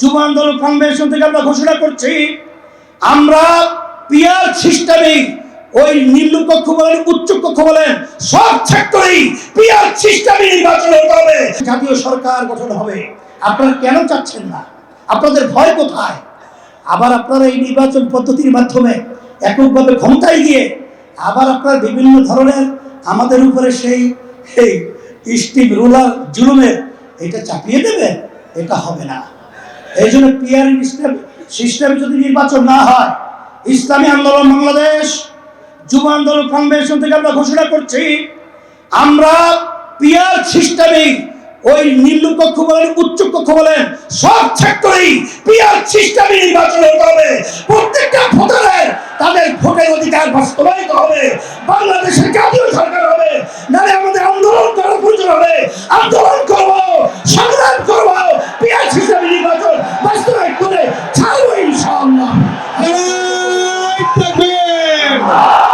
যুব আন্দোলন কনভেনশন থেকে আমরা ঘোষণা করছি, আমরা পিয়ার সিস্টেমে ওই নিম্ন কক্ষ বলেন, উচ্চ কক্ষ বলেন, সব সেক্টরেই পিয়ার সিস্টেমে নির্বাচন হতে হবে। জাতীয় সরকার গঠন হবে। আপনারা কেন চাচ্ছেন না? আপনাদের ভয় কোথায়? আবার আপনারা এই নির্বাচন পদ্ধতির মাধ্যমে এককভাবে ক্ষমতায় গিয়ে আবার আপনারা বিভিন্ন ধরনের আমাদের উপরে সেই এই স্টিভ রুলার জুলুমের এটা চাপিয়ে দেবে এটা হবে না। এই জন্য পিয়ার সিস্টেম, সিস্টেমে যদি নির্বাচন না হয়, ইসলামী আন্দোলন বাংলাদেশ, যুব আন্দোলন কনভেনশন থেকে আমরা ঘোষণা করছি, আমরা পিয়ার সিস্টেমে ওই নিম্ন কক্ষ বলেন, উচ্চ কক্ষ বলেন, সব সেক্টরেই পিয়ার সিস্টেমে নির্বাচন হতে হবে। প্রত্যেকটা ভোটারের তাদের ভোটের অধিকার বাস্তবায়িত হবে। বাংলাদেশের জাতীয় আল্লাহ থাকবেন